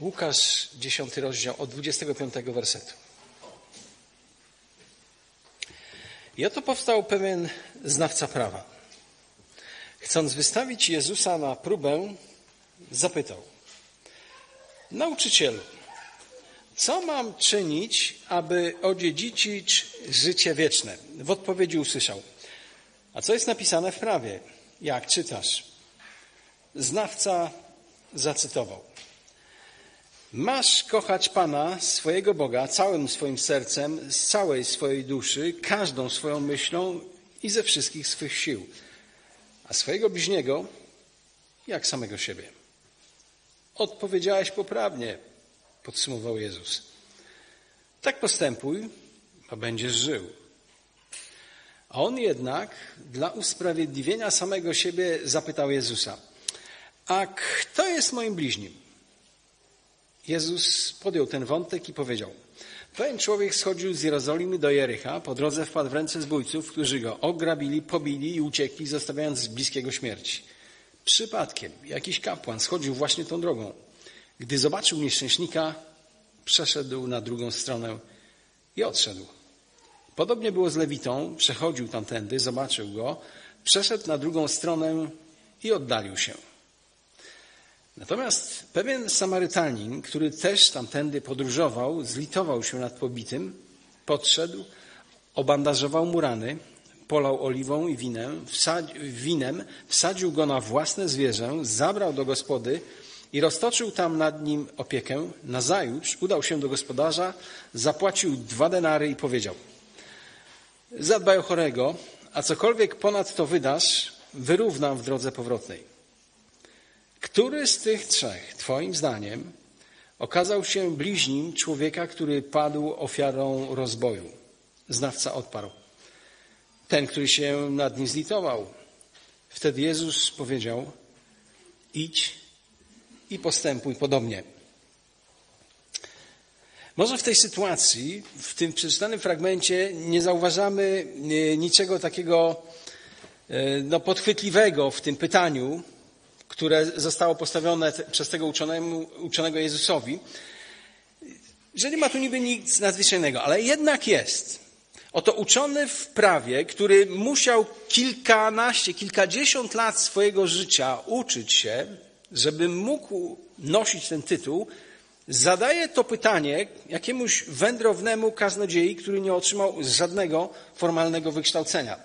Łukasz, 10 rozdział, od 25 wersetu. I oto powstał pewien znawca prawa. Chcąc wystawić Jezusa na próbę, zapytał: Nauczycielu, co mam czynić, aby odziedziczyć życie wieczne? W odpowiedzi usłyszał: A co jest napisane w prawie? Jak czytasz? Znawca zacytował: Masz kochać Pana, swojego Boga, całym swoim sercem, z całej swojej duszy, każdą swoją myślą i ze wszystkich swych sił, a swojego bliźniego jak samego siebie. Odpowiedziałeś poprawnie, podsumował Jezus. Tak postępuj, a będziesz żył. A on jednak dla usprawiedliwienia samego siebie zapytał Jezusa: A kto jest moim bliźnim? Jezus podjął ten wątek i powiedział: Pewien człowiek schodził z Jerozolimy do Jericha, po drodze wpadł w ręce zbójców, którzy go ograbili, pobili i uciekli, zostawiając bliskiego śmierci. Przypadkiem jakiś kapłan schodził właśnie tą drogą. Gdy zobaczył nieszczęśnika, przeszedł na drugą stronę i odszedł. Podobnie było z Lewitą, przechodził tamtędy, zobaczył go, przeszedł na drugą stronę i oddalił się. Natomiast pewien Samarytanin, który też tamtędy podróżował, zlitował się nad pobitym, podszedł, obandażował mu rany, polał oliwą i winem, wsadzi, winem, wsadził go na własne zwierzę, zabrał do gospody i roztoczył tam nad nim opiekę. Nazajutrz udał się do gospodarza, zapłacił dwa denary i powiedział: Zadbaj o chorego, a cokolwiek ponad to wydasz, wyrównam w drodze powrotnej. Który z tych trzech, Twoim zdaniem, okazał się bliźnim człowieka, który padł ofiarą rozboju? Znawca odparł. Ten, który się nad nim zlitował. Wtedy Jezus powiedział: Idź i postępuj podobnie. Może w tej sytuacji, w tym przeczytanym fragmencie, nie zauważamy e, niczego takiego e, no, podchwytliwego w tym pytaniu, które zostało postawione przez tego uczonego, uczonego Jezusowi, że nie ma tu niby nic nadzwyczajnego, ale jednak jest. Oto uczony w prawie, który musiał kilkanaście, kilkadziesiąt lat swojego życia uczyć się, żeby mógł nosić ten tytuł, zadaje to pytanie jakiemuś wędrownemu kaznodziei, który nie otrzymał żadnego formalnego wykształcenia.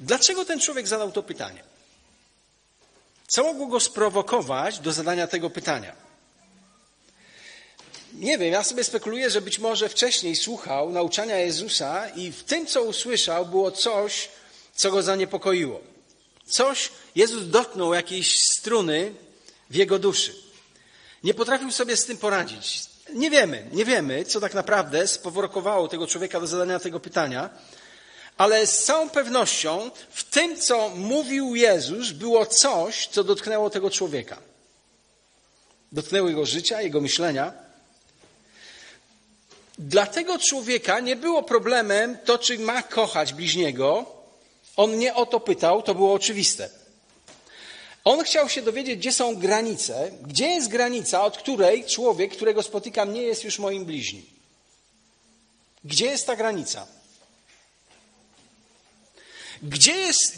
Dlaczego ten człowiek zadał to pytanie? Co mogło go sprowokować do zadania tego pytania? Nie wiem, ja sobie spekuluję, że być może wcześniej słuchał nauczania Jezusa i w tym, co usłyszał, było coś, co go zaniepokoiło. Coś, Jezus dotknął jakiejś struny w jego duszy. Nie potrafił sobie z tym poradzić. Nie wiemy, nie wiemy, co tak naprawdę spowrokowało tego człowieka do zadania tego pytania, ale z całą pewnością w tym, co mówił Jezus, było coś, co dotknęło tego człowieka. Dotknęło jego życia, jego myślenia. Dla tego człowieka nie było problemem to, czy ma kochać bliźniego. On nie o to pytał, to było oczywiste. On chciał się dowiedzieć, gdzie są granice, gdzie jest granica, od której człowiek, którego spotykam, nie jest już moim bliźnim. Gdzie jest ta granica? Gdzie jest,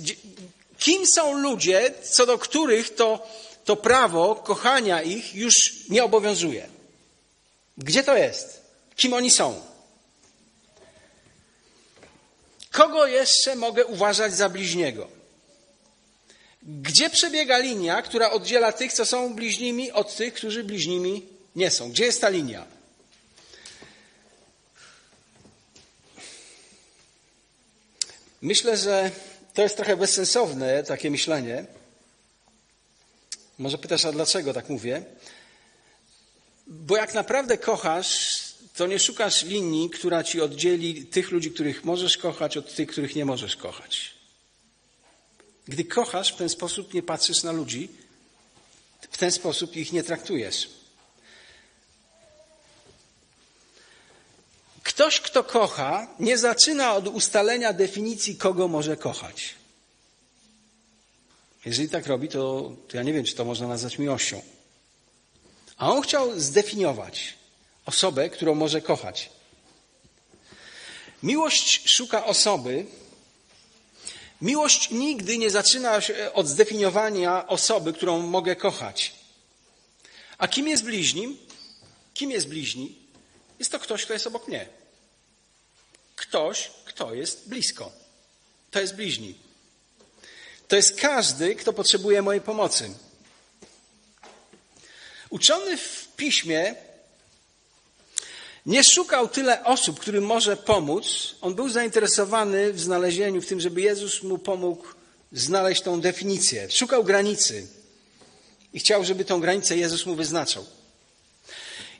kim są ludzie, co do których to, to prawo kochania ich już nie obowiązuje? Gdzie to jest? Kim oni są? Kogo jeszcze mogę uważać za bliźniego? Gdzie przebiega linia, która oddziela tych, co są bliźnimi, od tych, którzy bliźnimi nie są? Gdzie jest ta linia? Myślę, że to jest trochę bezsensowne takie myślenie. Może pytasz, a dlaczego tak mówię? Bo jak naprawdę kochasz, to nie szukasz linii, która ci oddzieli tych ludzi, których możesz kochać, od tych, których nie możesz kochać. Gdy kochasz, w ten sposób nie patrzysz na ludzi, w ten sposób ich nie traktujesz. Ktoś, kto kocha, nie zaczyna od ustalenia definicji, kogo może kochać. Jeżeli tak robi, to, to ja nie wiem, czy to można nazwać miłością. A on chciał zdefiniować osobę, którą może kochać. Miłość szuka osoby. Miłość nigdy nie zaczyna się od zdefiniowania osoby, którą mogę kochać. A kim jest bliźnim? Kim jest bliźni? Jest to ktoś, kto jest obok mnie. Ktoś, kto jest blisko. To jest bliźni. To jest każdy, kto potrzebuje mojej pomocy. Uczony w piśmie nie szukał tyle osób, którym może pomóc. On był zainteresowany w znalezieniu, w tym, żeby Jezus mu pomógł znaleźć tą definicję. Szukał granicy i chciał, żeby tą granicę Jezus mu wyznaczał.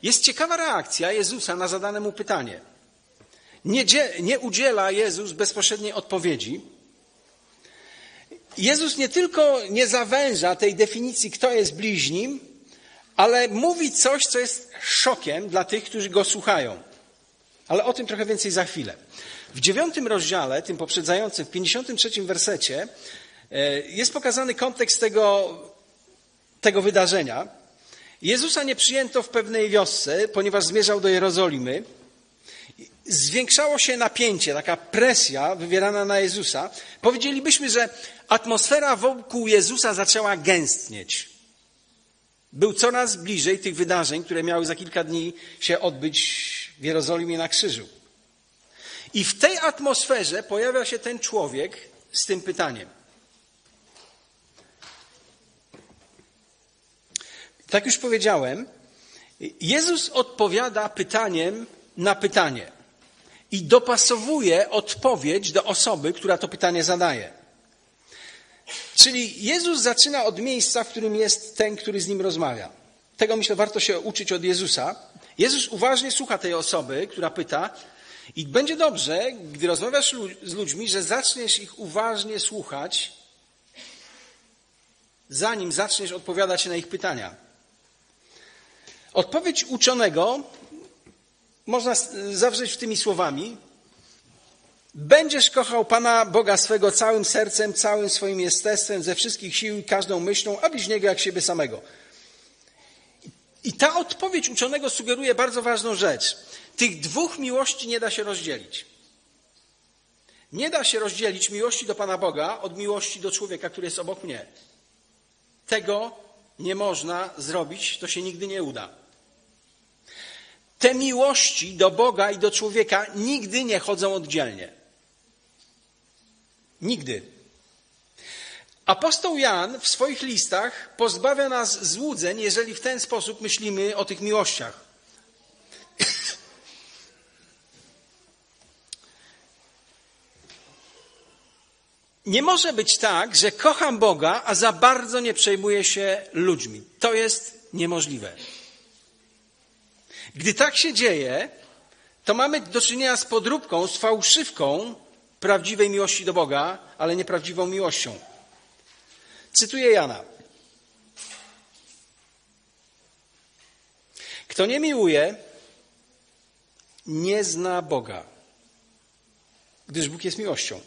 Jest ciekawa reakcja Jezusa na zadane mu pytanie. Nie, nie udziela Jezus bezpośredniej odpowiedzi. Jezus nie tylko nie zawęża tej definicji, kto jest bliźnim, ale mówi coś, co jest szokiem dla tych, którzy go słuchają. Ale o tym trochę więcej za chwilę. W dziewiątym rozdziale, tym poprzedzającym, w 53 wersecie, e, jest pokazany kontekst tego, tego wydarzenia. Jezusa nie przyjęto w pewnej wiosce, ponieważ zmierzał do Jerozolimy. Zwiększało się napięcie, taka presja wywierana na Jezusa. Powiedzielibyśmy, że atmosfera wokół Jezusa zaczęła gęstnieć. Był coraz bliżej tych wydarzeń, które miały za kilka dni się odbyć w Jerozolimie na krzyżu. I w tej atmosferze pojawia się ten człowiek z tym pytaniem. Tak już powiedziałem, Jezus odpowiada pytaniem na pytanie i dopasowuje odpowiedź do osoby, która to pytanie zadaje. Czyli Jezus zaczyna od miejsca, w którym jest ten, który z nim rozmawia. Tego myślę, warto się uczyć od Jezusa. Jezus uważnie słucha tej osoby, która pyta, i będzie dobrze, gdy rozmawiasz z ludźmi, że zaczniesz ich uważnie słuchać, zanim zaczniesz odpowiadać na ich pytania. Odpowiedź uczonego można zawrzeć tymi słowami: Będziesz kochał Pana Boga swego całym sercem, całym swoim jestestwem, ze wszystkich sił i każdą myślą, a bliźniego jak siebie samego. I ta odpowiedź uczonego sugeruje bardzo ważną rzecz. Tych dwóch miłości nie da się rozdzielić. Nie da się rozdzielić miłości do Pana Boga od miłości do człowieka, który jest obok mnie. Tego nie można zrobić, to się nigdy nie uda. Te miłości do Boga i do człowieka nigdy nie chodzą oddzielnie. Nigdy. Apostoł Jan w swoich listach pozbawia nas złudzeń, jeżeli w ten sposób myślimy o tych miłościach. Nie może być tak, że kocham Boga, a za bardzo nie przejmuję się ludźmi. To jest niemożliwe. Gdy tak się dzieje, to mamy do czynienia z podróbką, z fałszywką prawdziwej miłości do Boga, ale nieprawdziwą miłością. Cytuję Jana. Kto nie miłuje, nie zna Boga, gdyż Bóg jest miłością.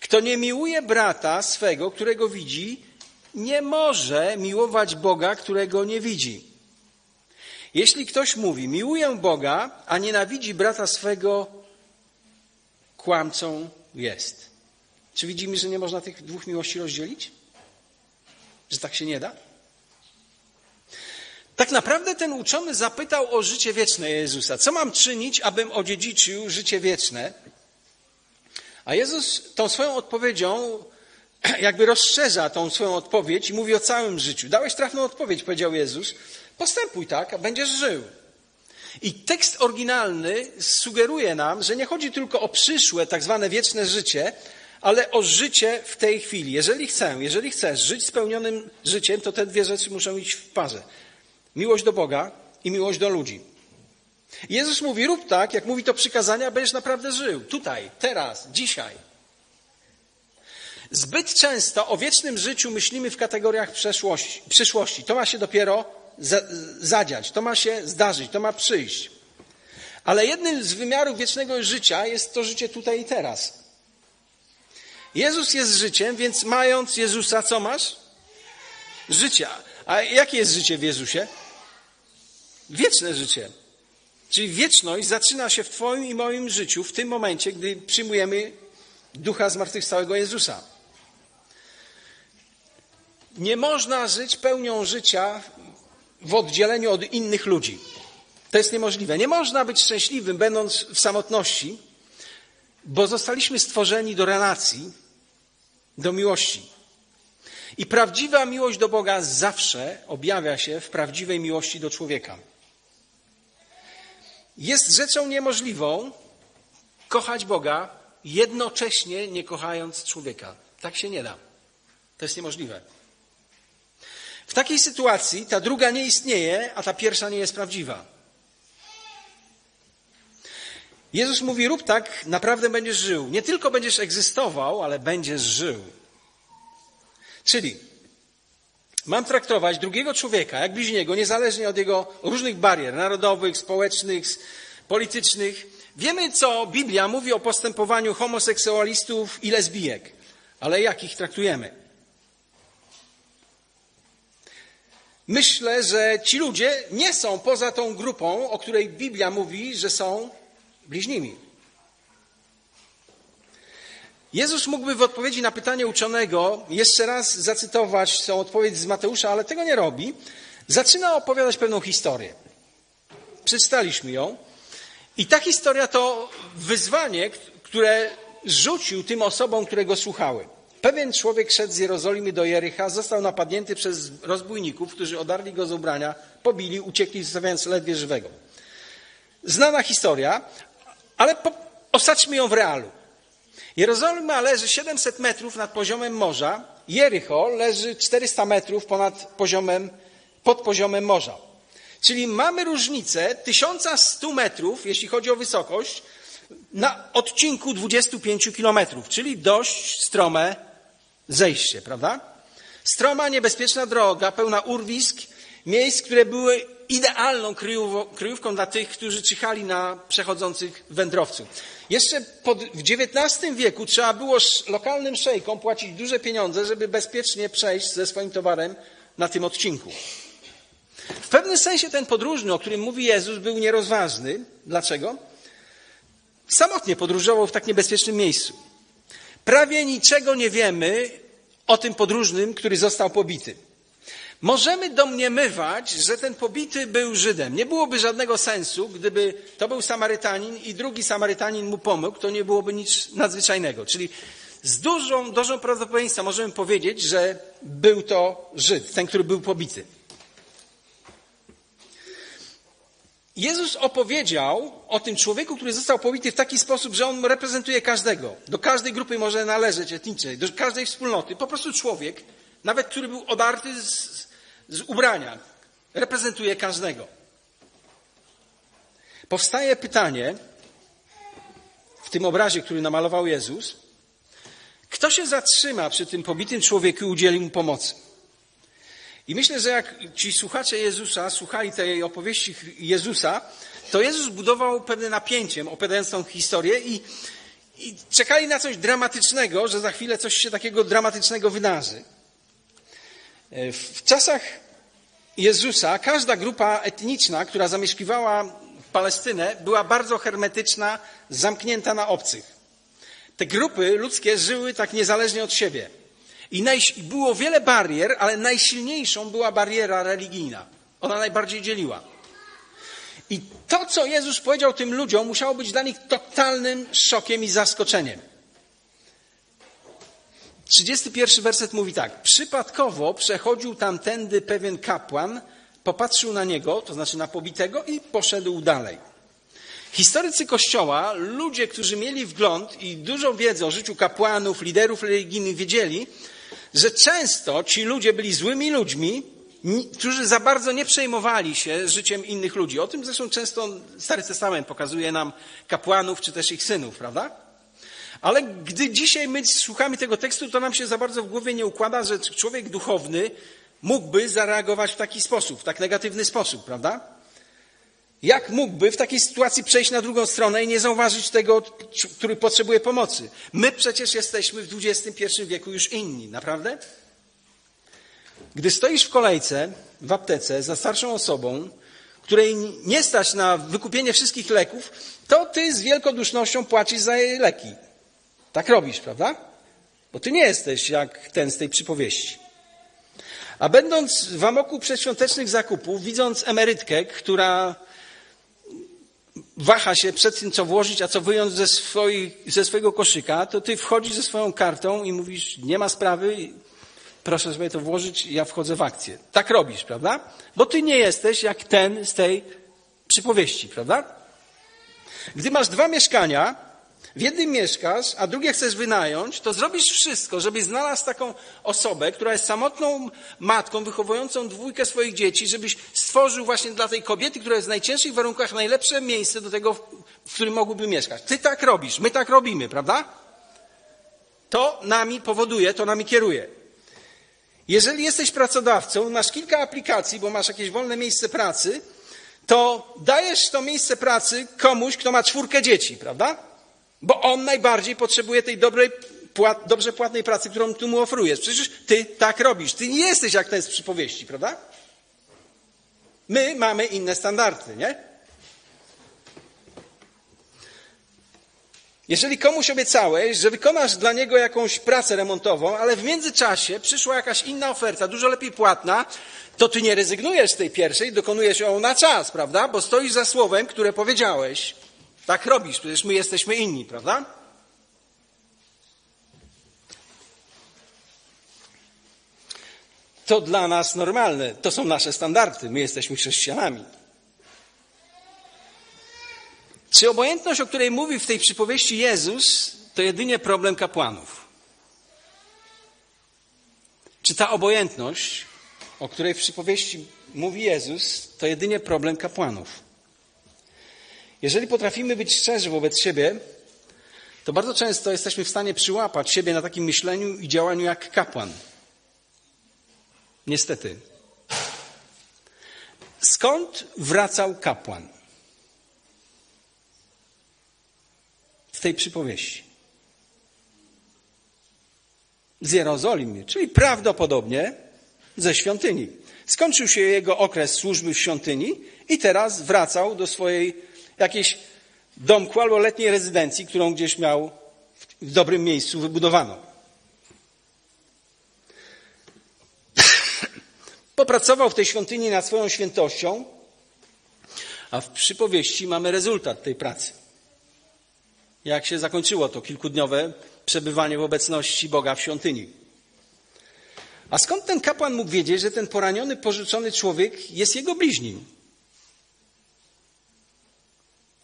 Kto nie miłuje brata swego, którego widzi, nie może miłować Boga, którego nie widzi. Jeśli ktoś mówi, miłuję Boga, a nienawidzi brata swego, kłamcą jest. Czy widzimy, że nie można tych dwóch miłości rozdzielić? Że tak się nie da? Tak naprawdę ten uczony zapytał o życie wieczne Jezusa. Co mam czynić, abym odziedziczył życie wieczne? A Jezus tą swoją odpowiedzią jakby rozszerza tą swoją odpowiedź i mówi o całym życiu. Dałeś trafną odpowiedź, powiedział Jezus. Postępuj tak, a będziesz żył. I tekst oryginalny sugeruje nam, że nie chodzi tylko o przyszłe, tak zwane wieczne życie, ale o życie w tej chwili. Jeżeli chcę, jeżeli chcesz żyć spełnionym życiem, to te dwie rzeczy muszą iść w parze. Miłość do Boga i miłość do ludzi. Jezus mówi, rób tak, jak mówi to przykazania, będziesz naprawdę żył. Tutaj, teraz, dzisiaj. Zbyt często o wiecznym życiu myślimy w kategoriach przeszłości, przyszłości. To ma się dopiero zadziać, to ma się zdarzyć, to ma przyjść. Ale jednym z wymiarów wiecznego życia jest to życie tutaj i teraz. Jezus jest życiem, więc mając Jezusa, co masz? Życia. A jakie jest życie w Jezusie? Wieczne życie. Czyli wieczność zaczyna się w Twoim i moim życiu w tym momencie, gdy przyjmujemy ducha zmartwychwstałego Jezusa. Nie można żyć pełnią życia w oddzieleniu od innych ludzi. To jest niemożliwe. Nie można być szczęśliwym, będąc w samotności, bo zostaliśmy stworzeni do relacji, do miłości. I prawdziwa miłość do Boga zawsze objawia się w prawdziwej miłości do człowieka. Jest rzeczą niemożliwą kochać Boga, jednocześnie nie kochając człowieka. Tak się nie da. To jest niemożliwe. W takiej sytuacji ta druga nie istnieje, a ta pierwsza nie jest prawdziwa. Jezus mówi: Rób tak, naprawdę będziesz żył. Nie tylko będziesz egzystował, ale będziesz żył. Czyli mam traktować drugiego człowieka jak bliźniego, niezależnie od jego różnych barier narodowych, społecznych, politycznych. Wiemy, co Biblia mówi o postępowaniu homoseksualistów i lesbijek, ale jak ich traktujemy? Myślę, że ci ludzie nie są poza tą grupą, o której Biblia mówi, że są bliźnimi. Jezus mógłby w odpowiedzi na pytanie uczonego jeszcze raz zacytować tą odpowiedź z Mateusza, ale tego nie robi. Zaczyna opowiadać pewną historię. Przeczytaliśmy ją. I ta historia to wyzwanie, które rzucił tym osobom, które go słuchały. Pewien człowiek szedł z Jerozolimy do Jericha, został napadnięty przez rozbójników, którzy odarli go z ubrania, pobili, uciekli, zostawiając ledwie żywego. Znana historia, ale po, osadźmy ją w realu. Jerozolima leży 700 metrów nad poziomem morza, Jericho leży 400 metrów ponad poziomem, pod poziomem morza. Czyli mamy różnicę 1100 metrów, jeśli chodzi o wysokość, na odcinku 25 kilometrów, czyli dość strome zejście, prawda? Stroma, niebezpieczna droga, pełna urwisk, miejsc, które były idealną kryjówką dla tych, którzy czyhali na przechodzących wędrowców. Jeszcze pod, w XIX wieku trzeba było lokalnym szejkom płacić duże pieniądze, żeby bezpiecznie przejść ze swoim towarem na tym odcinku. W pewnym sensie ten podróżny, o którym mówi Jezus, był nierozważny. Dlaczego? Samotnie podróżował w tak niebezpiecznym miejscu. Prawie niczego nie wiemy o tym podróżnym, który został pobity. Możemy domniemywać, że ten pobity był Żydem. Nie byłoby żadnego sensu, gdyby to był Samarytanin i drugi Samarytanin mu pomógł, to nie byłoby nic nadzwyczajnego. Czyli z dużą, dużą prawdopodobieństwem możemy powiedzieć, że był to Żyd, ten, który był pobity. Jezus opowiedział o tym człowieku, który został pobity w taki sposób, że on reprezentuje każdego. Do każdej grupy może należeć etnicznej, do każdej wspólnoty. Po prostu człowiek, nawet który był odarty z, z ubrania, reprezentuje każdego. Powstaje pytanie w tym obrazie, który namalował Jezus, kto się zatrzyma przy tym pobitym człowieku i udzieli mu pomocy? I myślę, że jak ci słuchacze Jezusa słuchali tej opowieści Jezusa, to Jezus budował pewne napięciem, opowiadając tą historię i, i czekali na coś dramatycznego, że za chwilę coś się takiego dramatycznego wydarzy. W czasach Jezusa każda grupa etniczna, która zamieszkiwała Palestynę, była bardzo hermetyczna, zamknięta na obcych. Te grupy ludzkie żyły tak niezależnie od siebie. I było wiele barier, ale najsilniejszą była bariera religijna. Ona najbardziej dzieliła. I to, co Jezus powiedział tym ludziom, musiało być dla nich totalnym szokiem i zaskoczeniem. 31 werset mówi tak. Przypadkowo przechodził tamtędy pewien kapłan, popatrzył na niego, to znaczy na pobitego i poszedł dalej. Historycy Kościoła, ludzie, którzy mieli wgląd i dużą wiedzę o życiu kapłanów, liderów religijnych, wiedzieli, że często ci ludzie byli złymi ludźmi, którzy za bardzo nie przejmowali się życiem innych ludzi. O tym zresztą często Stary Testament pokazuje nam kapłanów czy też ich synów, prawda? Ale gdy dzisiaj my słuchamy tego tekstu, to nam się za bardzo w głowie nie układa, że człowiek duchowny mógłby zareagować w taki sposób, w tak negatywny sposób, prawda? Jak mógłby w takiej sytuacji przejść na drugą stronę i nie zauważyć tego, który potrzebuje pomocy? My przecież jesteśmy w XXI wieku już inni, naprawdę? Gdy stoisz w kolejce w aptece za starszą osobą, której nie stać na wykupienie wszystkich leków, to ty z wielkodusznością płacisz za jej leki. Tak robisz, prawda? Bo ty nie jesteś jak ten z tej przypowieści. A będąc w amoku przedświątecznych zakupów, widząc emerytkę, która waha się przed tym, co włożyć, a co wyjąć ze, ze swojego koszyka, to ty wchodzisz ze swoją kartą i mówisz, nie ma sprawy, proszę sobie to włożyć, ja wchodzę w akcję. Tak robisz, prawda? Bo ty nie jesteś jak ten z tej przypowieści, prawda? Gdy masz dwa mieszkania, w jednym mieszkasz, a drugie chcesz wynająć, to zrobisz wszystko, żebyś znalazł taką osobę, która jest samotną matką, wychowującą dwójkę swoich dzieci, żebyś stworzył właśnie dla tej kobiety, która jest w najcięższych warunkach, najlepsze miejsce do tego, w którym mogłyby mieszkać. Ty tak robisz, my tak robimy, prawda? To nami powoduje, to nami kieruje. Jeżeli jesteś pracodawcą, masz kilka aplikacji, bo masz jakieś wolne miejsce pracy, to dajesz to miejsce pracy komuś, kto ma czwórkę dzieci, prawda? Bo on najbardziej potrzebuje tej dobrej, dobrze płatnej pracy, którą tu mu oferujesz. Przecież ty tak robisz. Ty nie jesteś jak ten z przypowieści, prawda? My mamy inne standardy, nie? Jeżeli komuś obiecałeś, że wykonasz dla niego jakąś pracę remontową, ale w międzyczasie przyszła jakaś inna oferta, dużo lepiej płatna, to ty nie rezygnujesz z tej pierwszej, dokonujesz ją na czas, prawda? Bo stoisz za słowem, które powiedziałeś. Tak robisz, przecież my jesteśmy inni, prawda? To dla nas normalne, to są nasze standardy, my jesteśmy chrześcijanami. Czy obojętność, o której mówi w tej przypowieści Jezus, to jedynie problem kapłanów? Czy ta obojętność, o której w przypowieści mówi Jezus, to jedynie problem kapłanów? Jeżeli potrafimy być szczerzy wobec siebie, to bardzo często jesteśmy w stanie przyłapać siebie na takim myśleniu i działaniu jak kapłan. Niestety. Skąd wracał kapłan? W tej przypowieści. Z Jerozolimy, czyli prawdopodobnie ze świątyni. Skończył się jego okres służby w świątyni i teraz wracał do swojej jakiejś domku albo letniej rezydencji, którą gdzieś miał w dobrym miejscu wybudowaną. Popracował w tej świątyni nad swoją świętością, a w przypowieści mamy rezultat tej pracy. Jak się zakończyło to kilkudniowe przebywanie w obecności Boga w świątyni. A skąd ten kapłan mógł wiedzieć, że ten poraniony, porzucony człowiek jest jego bliźnim?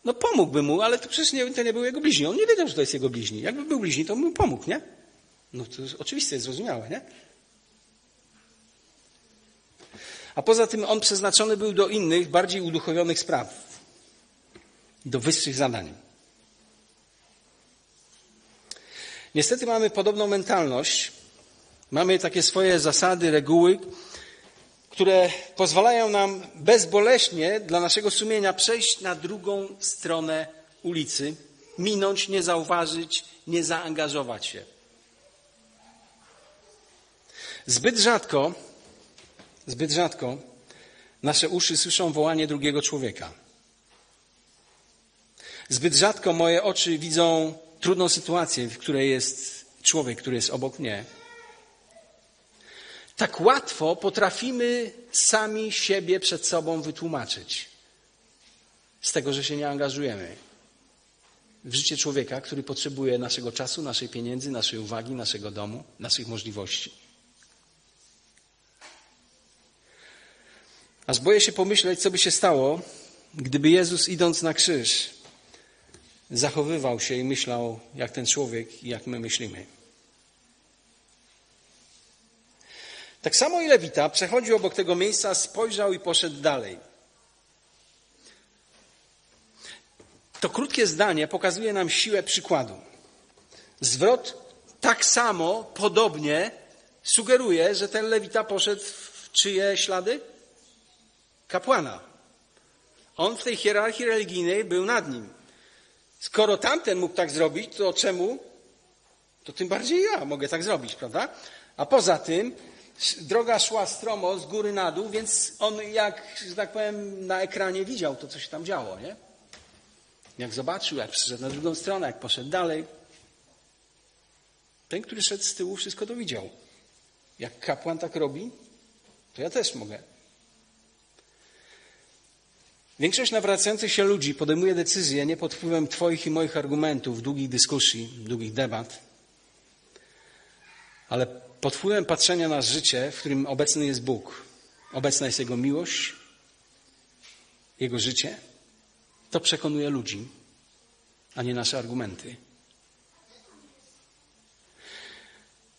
No pomógłby mu, ale to przecież nie, to nie był jego bliźni. On nie wiedział, że to jest jego bliźni. Jakby był bliźni, to mu pomógł, nie? No to jest oczywiste, jest zrozumiałe, nie? A poza tym on przeznaczony był do innych, bardziej uduchowionych spraw. Do wyższych zadań. Niestety mamy podobną mentalność. Mamy takie swoje zasady, reguły, które pozwalają nam bezboleśnie dla naszego sumienia przejść na drugą stronę ulicy, minąć, nie zauważyć, nie zaangażować się. Zbyt rzadko, zbyt rzadko nasze uszy słyszą wołanie drugiego człowieka. Zbyt rzadko moje oczy widzą trudną sytuację, w której jest człowiek, który jest obok mnie tak łatwo potrafimy sami siebie przed sobą wytłumaczyć z tego, że się nie angażujemy w życie człowieka, który potrzebuje naszego czasu, naszej pieniędzy, naszej uwagi, naszego domu, naszych możliwości. Aż boję się pomyśleć, co by się stało, gdyby Jezus idąc na krzyż zachowywał się i myślał jak ten człowiek i jak my myślimy. Tak samo i Lewita przechodził obok tego miejsca, spojrzał i poszedł dalej. To krótkie zdanie pokazuje nam siłę przykładu. Zwrot tak samo, podobnie sugeruje, że ten Lewita poszedł w czyje ślady? Kapłana. On w tej hierarchii religijnej był nad nim. Skoro tamten mógł tak zrobić, to czemu? To tym bardziej ja mogę tak zrobić, prawda? A poza tym Droga szła stromo z góry na dół, więc on jak, że tak powiem, na ekranie widział to, co się tam działo, nie? Jak zobaczył, jak przyszedł na drugą stronę, jak poszedł dalej. Ten, który szedł z tyłu, wszystko to widział. Jak kapłan tak robi, to ja też mogę. Większość nawracających się ludzi podejmuje decyzje nie pod wpływem Twoich i moich argumentów, długich dyskusji, długich debat, ale pod wpływem patrzenia na życie, w którym obecny jest Bóg. Obecna jest Jego miłość, Jego życie. To przekonuje ludzi, a nie nasze argumenty.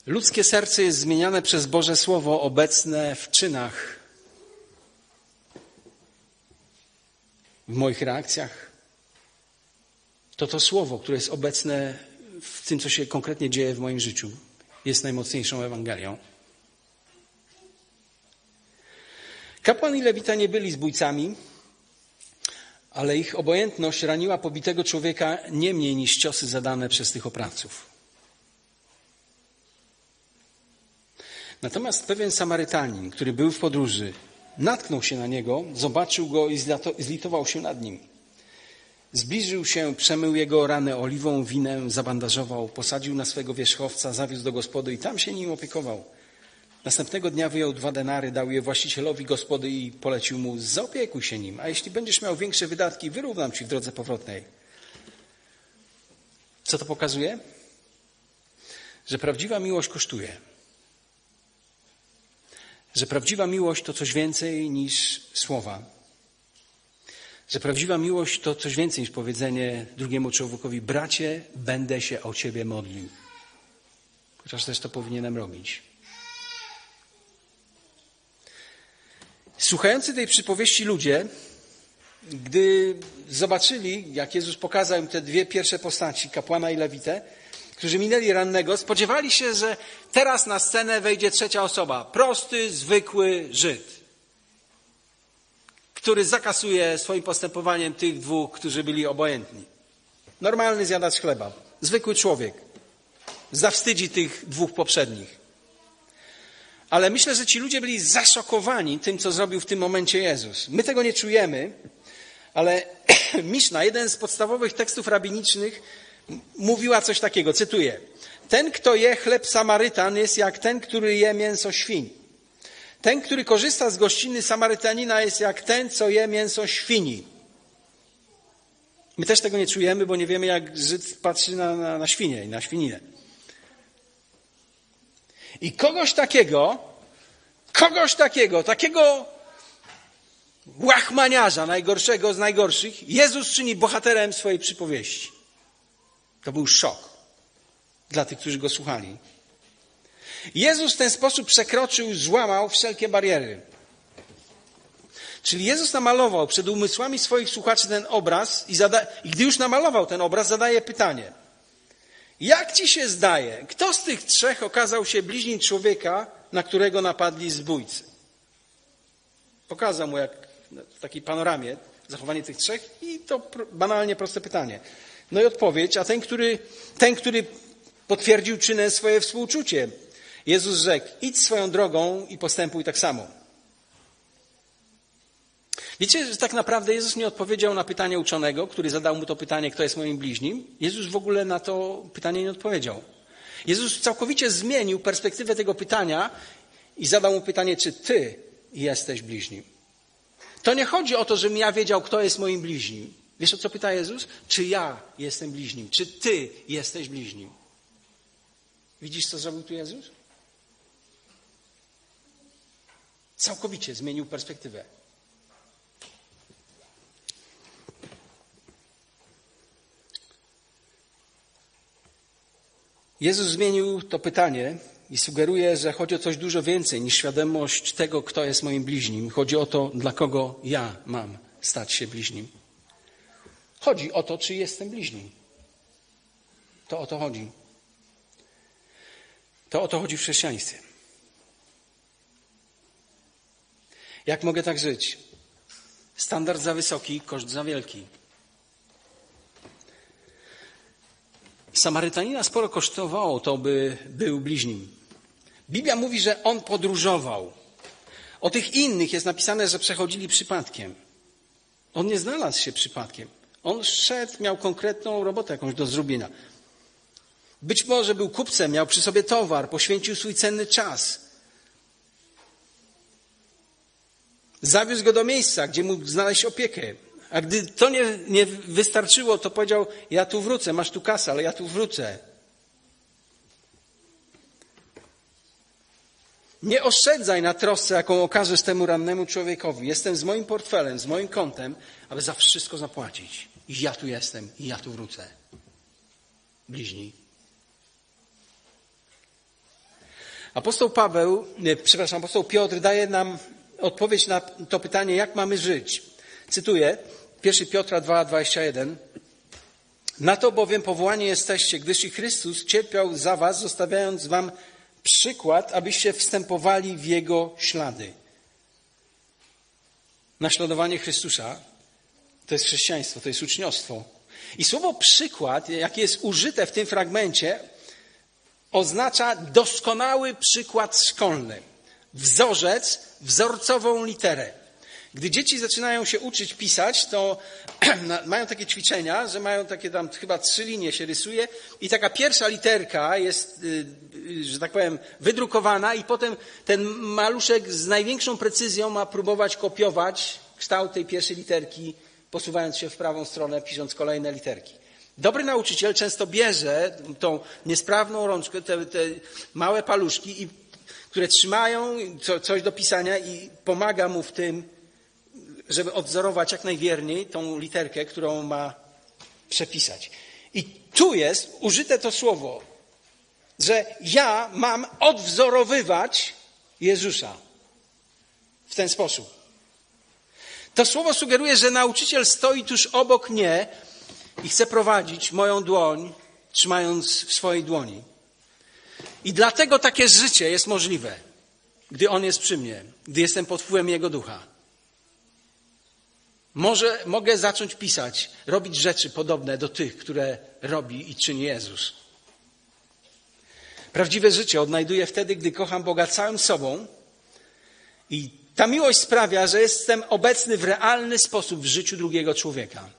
Ludzkie serce jest zmieniane przez Boże Słowo obecne w czynach, w moich reakcjach. To to Słowo, które jest obecne w tym, co się konkretnie dzieje w moim życiu, jest najmocniejszą Ewangelią. Kapłan i Lewita nie byli zbójcami, ale ich obojętność raniła pobitego człowieka nie mniej niż ciosy zadane przez tych oprawców. Natomiast pewien Samarytanin, który był w podróży, natknął się na niego, zobaczył go i zlitował się nad nim. Zbliżył się, przemył jego ranę oliwą, winem, zabandażował, posadził na swego wierzchowca, zawiózł do gospody i tam się nim opiekował. Następnego dnia wyjął dwa denary, dał je właścicielowi gospody i polecił mu, zaopiekuj się nim, a jeśli będziesz miał większe wydatki, wyrównam ci w drodze powrotnej. Co to pokazuje? Że prawdziwa miłość kosztuje. Że prawdziwa miłość to coś więcej niż słowa. Że prawdziwa miłość to coś więcej niż powiedzenie drugiemu człowiekowi: Bracie, będę się o ciebie modlił. Chociaż też to powinienem robić. Słuchający tej przypowieści ludzie, gdy zobaczyli, jak Jezus pokazał im te dwie pierwsze postaci, kapłana i lewitę, którzy minęli rannego, spodziewali się, że teraz na scenę wejdzie trzecia osoba. Prosty, zwykły Żyd, który zakasuje swoim postępowaniem tych dwóch, którzy byli obojętni. Normalny zjadacz chleba, zwykły człowiek. Zawstydzi tych dwóch poprzednich. Ale myślę, że ci ludzie byli zaszokowani tym, co zrobił w tym momencie Jezus. My tego nie czujemy, ale Miszna, jeden z podstawowych tekstów rabinicznych, mówiła coś takiego, cytuję. Ten, kto je chleb Samarytan, jest jak ten, który je mięso świń. Ten, który korzysta z gościny Samarytanina, jest jak ten, co je mięso świni. My też tego nie czujemy, bo nie wiemy, jak Żyd patrzy na, na, na i na świninę. I kogoś takiego, kogoś takiego, takiego łachmaniarza, najgorszego z najgorszych, Jezus czyni bohaterem swojej przypowieści. To był szok dla tych, którzy go słuchali. Jezus w ten sposób przekroczył, złamał wszelkie bariery. Czyli Jezus namalował przed umysłami swoich słuchaczy ten obraz i, i gdy już namalował ten obraz, zadaje pytanie – jak ci się zdaje, kto z tych trzech okazał się bliźnim człowieka, na którego napadli zbójcy? Pokazał mu jak w takiej panoramie zachowanie tych trzech i to banalnie proste pytanie. No i odpowiedź, a ten, który, ten, który potwierdził czynem swoje współczucie. Jezus rzekł, idź swoją drogą i postępuj tak samo. Wiecie, że tak naprawdę Jezus nie odpowiedział na pytanie uczonego, który zadał mu to pytanie, kto jest moim bliźnim. Jezus w ogóle na to pytanie nie odpowiedział. Jezus całkowicie zmienił perspektywę tego pytania i zadał mu pytanie, czy ty jesteś bliźnim. To nie chodzi o to, żebym ja wiedział, kto jest moim bliźnim. Wiesz o co pyta Jezus? Czy ja jestem bliźnim? Czy ty jesteś bliźnim? Widzisz, co zrobił tu Jezus? Całkowicie zmienił perspektywę. Jezus zmienił to pytanie i sugeruje, że chodzi o coś dużo więcej niż świadomość tego, kto jest moim bliźnim. Chodzi o to, dla kogo ja mam stać się bliźnim. Chodzi o to, czy jestem bliźnim. To o to chodzi. To o to chodzi w chrześcijaństwie. Jak mogę tak żyć? Standard za wysoki, koszt za wielki. Samarytanina sporo kosztowało to, by był bliźnim. Biblia mówi, że on podróżował. O tych innych jest napisane, że przechodzili przypadkiem. On nie znalazł się przypadkiem. On szedł, miał konkretną robotę jakąś do zrobienia. Być może był kupcem, miał przy sobie towar, poświęcił swój cenny czas. Zawiózł go do miejsca, gdzie mógł znaleźć opiekę. A gdy to nie, nie wystarczyło, to powiedział: Ja tu wrócę, masz tu kasę, ale ja tu wrócę. Nie oszczędzaj na trosce, jaką okażesz temu rannemu człowiekowi. Jestem z moim portfelem, z moim kontem, aby za wszystko zapłacić. I ja tu jestem, i ja tu wrócę. Bliźni. Apostoł Paweł, przepraszam, apostoł Piotr daje nam odpowiedź na to pytanie, jak mamy żyć. Cytuję 1 Piotra 2,21. Na to bowiem powołani jesteście, gdyż i Chrystus cierpiał za was, zostawiając wam przykład, abyście wstępowali w Jego ślady. Naśladowanie Chrystusa to jest chrześcijaństwo, to jest uczniostwo. I słowo przykład, jakie jest użyte w tym fragmencie, oznacza doskonały przykład szkolny, wzorzec, wzorcową literę. Gdy dzieci zaczynają się uczyć pisać, to mają takie ćwiczenia, że mają takie tam chyba trzy linie się rysuje i taka pierwsza literka jest, y, y, że tak powiem, wydrukowana i potem ten maluszek z największą precyzją ma próbować kopiować kształt tej pierwszej literki, posuwając się w prawą stronę, pisząc kolejne literki. Dobry nauczyciel często bierze tą niesprawną rączkę, te, te małe paluszki, i, które trzymają coś do pisania i pomaga mu w tym, żeby odzorować jak najwierniej tą literkę, którą ma przepisać. I tu jest użyte to słowo, że ja mam odwzorowywać Jezusa w ten sposób. To słowo sugeruje, że nauczyciel stoi tuż obok mnie i chce prowadzić moją dłoń, trzymając w swojej dłoni. I dlatego takie życie jest możliwe, gdy On jest przy mnie, gdy jestem pod wpływem Jego ducha. Może mogę zacząć pisać, robić rzeczy podobne do tych, które robi i czyni Jezus. Prawdziwe życie odnajduję wtedy, gdy kocham Boga całym sobą i ta miłość sprawia, że jestem obecny w realny sposób w życiu drugiego człowieka,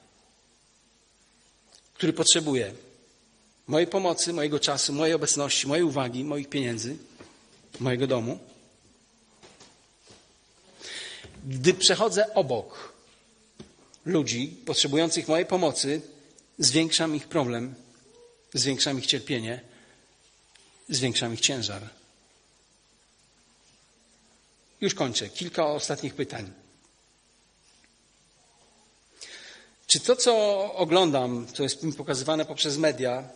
który potrzebuje mojej pomocy, mojego czasu, mojej obecności, mojej uwagi, moich pieniędzy, mojego domu. Gdy przechodzę obok, ludzi potrzebujących mojej pomocy, zwiększam ich problem, zwiększam ich cierpienie, zwiększam ich ciężar. Już kończę. Kilka ostatnich pytań. Czy to, co oglądam, co jest mi pokazywane poprzez media,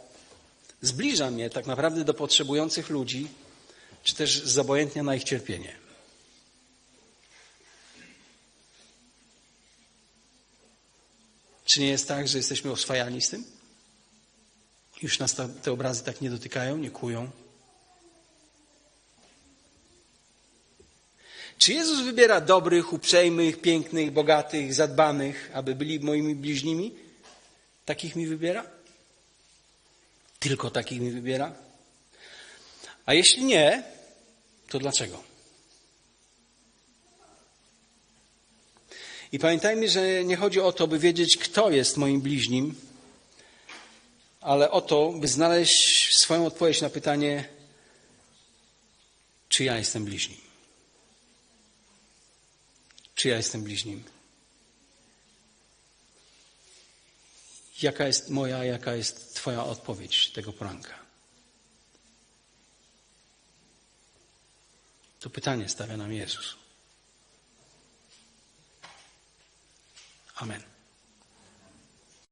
zbliża mnie tak naprawdę do potrzebujących ludzi, czy też zobojętnia na ich cierpienie? Czy nie jest tak, że jesteśmy oswajani z tym? Już nas te obrazy tak nie dotykają, nie kują? Czy Jezus wybiera dobrych, uprzejmych, pięknych, bogatych, zadbanych, aby byli moimi bliźnimi? Takich mi wybiera? Tylko takich mi wybiera? A jeśli nie, to dlaczego? I pamiętajmy, że nie chodzi o to, by wiedzieć, kto jest moim bliźnim, ale o to, by znaleźć swoją odpowiedź na pytanie, czy ja jestem bliźnim. Czy ja jestem bliźnim? Jaka jest moja, jaka jest Twoja odpowiedź tego poranka? To pytanie stawia nam Jezus. Amen.